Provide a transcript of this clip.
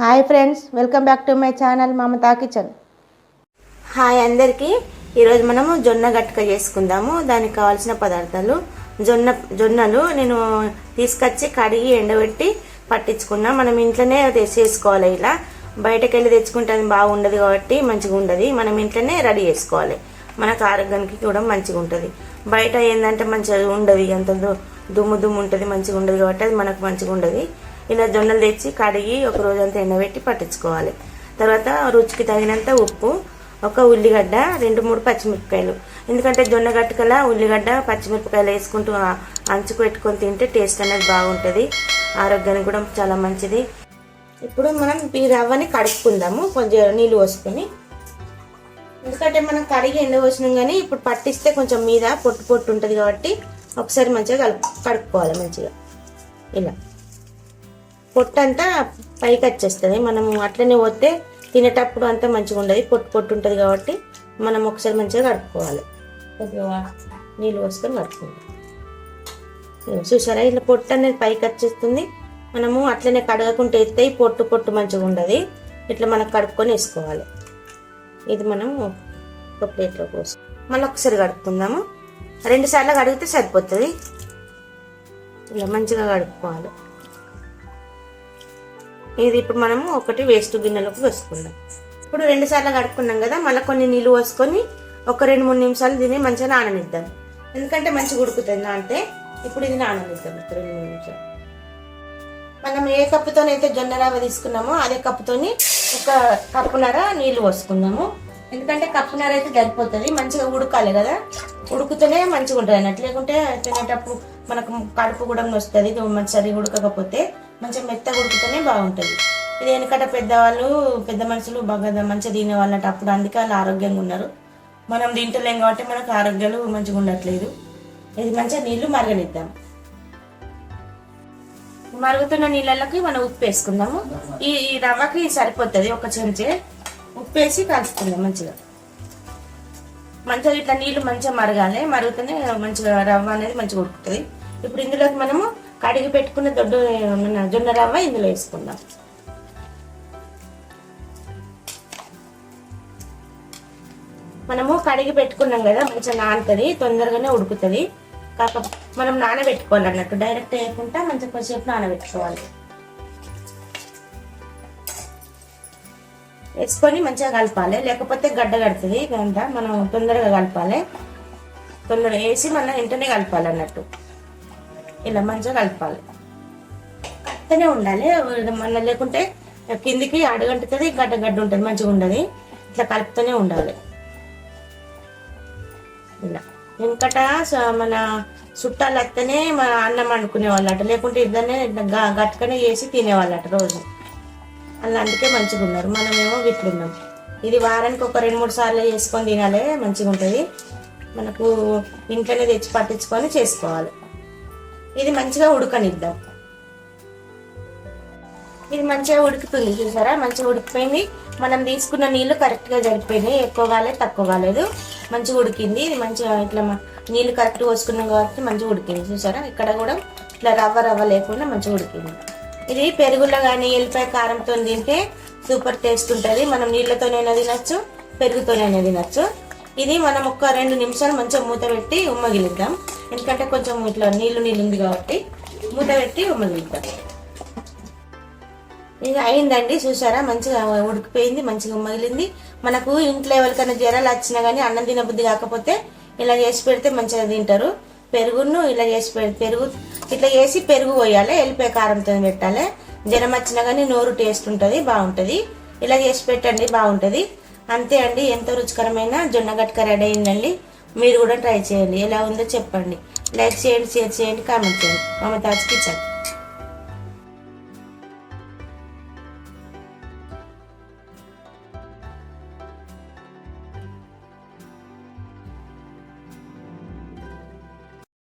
Hi friends welcome back to my channel Mamata kitchen. Hi అందరికీ. ఈరోజు మనము జొన్న గట్క చేసుకుందాము. దానికి కావాల్సిన పదార్థాలు జొన్న జొన్నలు నేను తీసుకొచ్చి కడిగి ఎండబెట్టి పట్టించుకున్నా. మనం ఇంట్లోనే అది చేసుకోవాలి ఇలా. బయటకు వెళ్ళి తెచ్చుకుంటే అది బాగుండదు కాబట్టి మంచిగా ఉండదు. మనం ఇంట్లోనే రెడీ చేసుకోవాలి. మనకు ఆరోగ్యానికి కూడా మంచిగా ఉంటుంది. బయట ఏంటంటే మంచిగా ఉండదు. అంత దుమ్ము దుమ్ము ఉంటుంది మంచిగా ఉండదు కాబట్టి అది మనకు మంచిగా ఉండదు. ఇలా జొన్నలు తెచ్చి కడిగి ఒక రోజంతా ఎండబెట్టి పట్టించుకోవాలి. తర్వాత రుచికి తగినంత ఉప్పు ఒక ఉల్లిగడ్డ రెండు మూడు పచ్చిమిరపకాయలు. ఎందుకంటే జొన్న గట్టుకల ఉల్లిగడ్డ పచ్చిమిరపకాయలు వేసుకుంటూ అంచుకు పెట్టుకొని తింటే టేస్ట్ అనేది బాగుంటుంది. ఆరోగ్యానికి కూడా చాలా మంచిది. ఇప్పుడు మనం ఈ రవ్వని కడుక్కుందాము. కొంచెం నీళ్ళు పోసుకొని. ఎందుకంటే మనం కడిగి ఎండ పోసినాం కానీ ఇప్పుడు పట్టిస్తే కొంచెం మీద పొట్టు పొట్టు ఉంటుంది కాబట్టి ఒకసారి మంచిగా కలుపు కడుక్కోవాలి మంచిగా. ఇలా. పొట్టు అంతా పైకి వచ్చేస్తుంది. మనం అట్లనే పోతే తినేటప్పుడు అంతా మంచిగా ఉండదు. పొట్టు పొట్టు ఉంటుంది కాబట్టి మనం ఒకసారి మంచిగా కడుక్కోవాలి. నీళ్ళు పోసుకొని కడుక్కుంటాం చూసారా? ఇట్లా పొట్టు అనేది పైకి వచ్చేస్తుంది. మనము అట్లనే కడగకుండా ఎత్తే పొట్టు పొట్టు మంచిగా ఉండదు. ఇట్లా మనం కడుక్కొని వేసుకోవాలి. ఇది మనం ఒక ప్లేట్లో పోసి మళ్ళీ ఒకసారి కడుక్కుందాము. రెండు సార్లు కడిగితే సరిపోతుంది. ఇలా మంచిగా కడుక్కోవాలి. ఇది ఇప్పుడు మనము ఒకటి వేస్ట్ గిన్నెలోకి వేసుకుందాం. ఇప్పుడు రెండు సార్లు కడుక్కున్నాం కదా మళ్ళీ కొన్ని నీళ్ళు పోసుకొని ఒక రెండు మూడు నిమిషాలు దీన్ని మంచిగా నాననిద్దాం. ఎందుకంటే మంచిగా ఉడుకుతుంది అంటే ఇప్పుడు ఇది నాననిద్దాం ఒక రెండు మూడు నిమిషాలు. మనం ఏ కప్పుతోనైతే జొన్న రవ్వ తీసుకున్నామో అదే కప్పుతోని ఒక కప్పున్నర నీళ్ళు పోసుకుందాము. ఎందుకంటే కప్పున్నర అయితే సరిపోతుంది మంచిగా ఉడకాలి కదా. ఉడుకుతూనే మంచిగా ఉంటుంది అన్నట్టు. లేకుంటే తినేటప్పుడు మనకు కడుపు కూడా వస్తుంది మంచి సరిగా ఉడకకపోతే మంచిగా మెత్తగా ఉడికితేనే బాగుంటుంది. ఇది వెనకట పెద్దవాళ్ళు పెద్ద మనుషులు బాగా మంచిగా తినే వాళ్ళంటే అప్పుడు అందుకే వాళ్ళు ఆరోగ్యంగా ఉన్నారు. మనం తింటలేం కాబట్టి మనకు ఆరోగ్యాలు మంచిగా ఉండట్లేదు. ఇది మంచిగా నీళ్ళు మరగనిద్దాం. మరుగుతున్న నీళ్ళకి మనం ఉప్పు వేసుకుందాము. ఈ ఈ రవ్వకి సరిపోతుంది ఒక చెంచే. ఉప్పు వేసి కలుపుకుందాం మంచిగా. మంచిగా ఇట్లా నీళ్ళు మంచిగా మరగాలి. మరుగుతూనే మంచిగా రవ్వ అనేది మంచిగా ఉడుకుతుంది. ఇప్పుడు ఇందులోకి మనము కడిగి పెట్టుకున్న దొడ్డు మన జొన్న రవ్వ ఇందులో వేసుకుందాం. మనము కడిగి పెట్టుకున్నాం కదా మంచిగా నానుతుంది తొందరగానే ఉడుకుతుంది. కాక మనం నానబెట్టుకోవాలి అన్నట్టు డైరెక్ట్ వేయకుండా మంచిగా కొంచెంసేపు నానబెట్టుకోవాలి. వేసుకొని మంచిగా కలపాలి లేకపోతే గడ్డ కడుతుంది ఇదంతా మనం తొందరగా కలపాలి. తొందరగా వేసి మనం వెంటనే కలపాలి అన్నట్టు. ఇలా మంచిగా కలపాలి. కలుపుతూనే ఉండాలి. మన లేకుంటే కిందికి అడగంటుతుంది గడ్డ గడ్డ ఉంటుంది మంచిగా ఉండదు. ఇట్లా కలుపుతూనే ఉండాలి. ఇలా. వెనకట మన చుట్టాలు వస్తేనే మన అన్నం వండుకునే వాళ్ళట లేకుంటే ఇద్దరినే గట్టుకనే చేసి తినేవాళ్ళట రోజు. అలా అందుకే మంచిగా ఉన్నారు. మనమేమో ఇట్లున్నాం ఇది వారానికి ఒక రెండు మూడు సార్లు చేసుకొని తినాలి మంచిగా ఉంటుంది. మనకు ఇంట్లోనే తెచ్చి పట్టించుకొని చేసుకోవాలి. ఇది మంచిగా ఉడకనిద్దాం. ఇది మంచిగా ఉడుకుతుంది చూసారా? మంచిగా ఉడికిపోయింది. మనం తీసుకున్న నీళ్ళు కరెక్ట్గా సరిపోయినాయి. ఎక్కువ కాలేదు తక్కువ కాలేదు. మంచిగా ఉడికింది. ఇది మంచిగా ఇట్లా నీళ్ళు కరెక్ట్ పోసుకున్నాం కాబట్టి మంచిగా ఉడికింది చూసారా? ఇక్కడ కూడా ఇట్లా రవ్వ రవ్వ లేకుండా మంచిగా ఉడికింది. ఇది పెరుగులో కానీ ఎల్లిపాయ కారంతో తింటే సూపర్ టేస్ట్ ఉంటుంది. మనం నీళ్ళతోనైనా తినచ్చు పెరుగుతోనైనా తినచ్చు. ఇది మనం ఒక రెండు నిమిషాలు మంచిగా మూత పెట్టి ఉమ్మగిలిద్దాం. ఎందుకంటే కొంచెం ఇట్లా నీళ్ళు నీళ్ళు ఉంది కాబట్టి మూత పెట్టి ఉమ్మగిలిద్దాం. ఇది అయిందండి చూసారా? మంచిగా ఉడికిపోయింది మంచిగా ఉమ్మగిలింది. మనకు ఇంట్లో ఎవరికైనా జ్వరాలు వచ్చినా కానీ అన్నం తినబుద్ధి కాకపోతే ఇలా చేసి పెడితే మంచిగా తింటారు. పెరుగును ఇలా చేసి పెడితే పెరుగు ఇట్లా చేసి పెరుగు పోయాలి ఎల్లిపాయ కారంతో పెట్టాలి. జ్వరం వచ్చినా కానీ నోరు టేస్ట్ ఉంటుంది బాగుంటుంది. ఇలా చేసి పెట్టండి బాగుంటుంది. అంతే అండి ఎంతో రుచికరమైన జొన్న గట్క రెడీ అయిందండి. మీరు కూడా ట్రై చేయండి. ఎలా ఉందో చెప్పండి. లైక్ చేయండి షేర్ చేయండి కామెంట్ చేయండి. మమతాజ్ కిచెన్